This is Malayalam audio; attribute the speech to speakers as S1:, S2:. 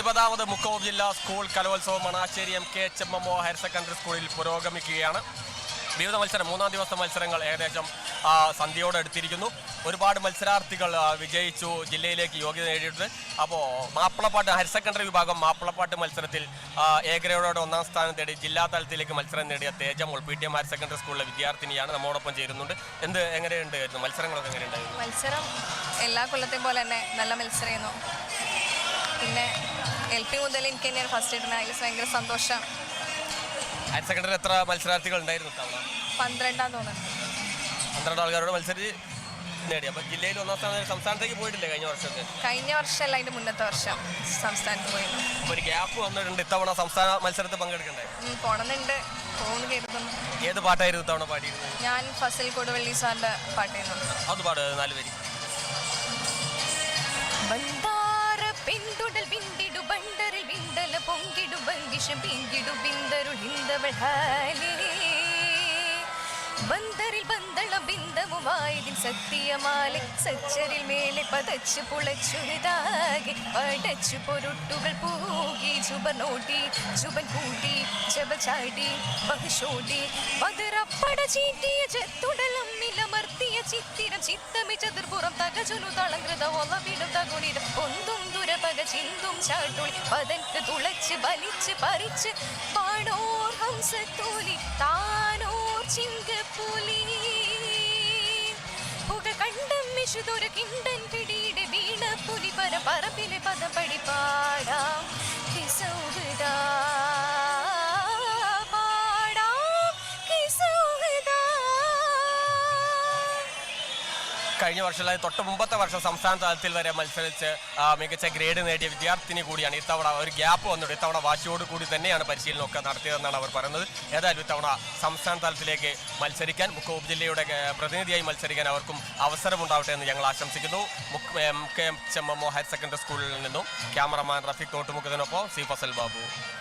S1: ഇരുപതാമത് മുക്കോബ് ജില്ലാ സ്കൂൾ കലോത്സവം Manassery M K H M M O higher secondary സ്കൂളിൽ പുരോഗമിക്കുകയാണ്. വിവിധ മത്സരം മൂന്നാം ദിവസത്തെ മത്സരങ്ങൾ ഏകദേശം സന്ധ്യയോടെ എടുത്തിരിക്കുന്നു. ഒരുപാട് മത്സരാർത്ഥികൾ വിജയിച്ചു ജില്ലയിലേക്ക് യോഗ്യത നേടിയിട്ടുണ്ട്. അപ്പോൾ മാപ്പിളപ്പാട്ട് ഹയർ സെക്കൻഡറി വിഭാഗം മാപ്പിളപ്പാട്ട് മത്സരത്തിൽ ഏകരയോടെ ഒന്നാം സ്ഥാനം നേടി ജില്ലാ തലത്തിലേക്ക് മത്സരം നേടിയ Thejamol P T M higher secondary സ്കൂളിലെ വിദ്യാർത്ഥിനിയാണ്. നമ്മോടൊപ്പം ചേരുന്നുണ്ട്. എന്ത് എങ്ങനെയുണ്ടായിരുന്നു? മത്സരങ്ങളൊക്കെ എങ്ങനെയുണ്ടായിരുന്നു?
S2: മത്സരം എല്ലാ കൊല്ലത്തെയും പോലെ തന്നെ നല്ല മത്സരമായിരുന്നു. പിന്നെ എൽ പി മുതൽ എനിക്ക് തന്നെയാണ് ഫസ്റ്റ് കിട്ടുന്നത് അതിൽ ഭയങ്കര സന്തോഷം.
S1: ഹയർ സെക്കൻഡറി എത്ര മത്സരാർത്ഥികൾ ഉണ്ടായിരുന്നു
S2: പന്ത്രണ്ടാം തോന്നുന്നു.
S1: പന്ത്രണ്ട് ആൾക്കാരോട് മത്സരിച്ച് നേടി. അപ്പൊ ജില്ലയിൽ ഒന്നാം സ്ഥാനം സംസ്ഥാനത്തേക്ക് പോയിട്ടില്ലേ കഴിഞ്ഞ വർഷം
S2: കഴിഞ്ഞ വർഷമല്ല അതിന്റെ മുന്നത്തെ വർഷം സംസ്ഥാനത്ത്
S1: പോയി ഒരു ഗ്യാപ്പ് വന്നിട്ടുണ്ട് ഇത്തവണ സംസ്ഥാന മത്സരത്തിൽ പങ്കെടുക്കണ്ടേ?
S2: പോകുന്നു കരുതുന്നു.
S1: ഏത് പാട്ടായിരുന്നു ഇത്തവണ പാടിയിരുന്നത്?
S2: ഞാൻ ഫസിൽ കൊടുവള്ളി സാറിന്റെ പാട്ടായിരുന്നു
S1: അത് പാട് നാല് പേര്.
S2: ബിന്ദവുമായതിൽ സത്യമാലെ. സച്ചരിൽ മേലെ പതച്ചു പുളച്ചുതാകെ പടച്ചു പൊരുട്ടുകൾ പൂകി. ജുബനോടി ചുബൻ കൂട്ടി ജപചാടി ബഹുശോടി പതിറപ്പട ചീറ്റിയ ചെത്തുടലം നിലമർത്തിയ ചിത്തിരം. ചിത്തമി ചതുർപുറം തകചുനു തളങ്കൃത ഒളവിടും ചിന്തും ചാട്ടുളി പതൻക്ക് തുളച്ച് വലിച്ച് പറിച്ച് പാടോർ ഹംസത്തോലി താനോർ ചിങ്കപ്പുലി. പുക കണ്ടം വിഷുതൊരു കിണ്ടൻ പിടിയുടെ വീണ പുലി പര പറമ്പിലെ പദപടി പാടാം
S1: കഴിഞ്ഞ വർഷമായി തൊട്ട് മുമ്പത്തെ വർഷം സംസ്ഥാന തലത്തിൽ വരെ മത്സരിച്ച് മികച്ച ഗ്രേഡ് നേടിയ വിദ്യാർത്ഥിനി കൂടിയാണ് ഇത്തവണ ഒരു ഗ്യാപ്പ് വന്നിട്ട് ഇത്തവണ വാശിയോട് കൂടി തന്നെയാണ് പരിശീലനമൊക്കെ നടത്തിയതെന്നാണ് അവർ പറയുന്നത്. ഏതായാലും ഇത്തവണ സംസ്ഥാന തലത്തിലേക്ക് മത്സരിക്കാൻ മുക്ക ഉപജില്ലയുടെ പ്രതിനിധിയായി മത്സരിക്കാൻ അവർക്കും അവസരമുണ്ടാവട്ടെ എന്ന് ഞങ്ങൾ ആശംസിക്കുന്നു. എം കെ എം ചെമ്മമ്മോ ഹയർ സെക്കൻഡറി സ്കൂളിൽ നിന്നും ക്യാമറമാൻ റഫീഖ് തോട്ടുമുഖത്തിനൊപ്പം സി ഫസൽ ബാബു.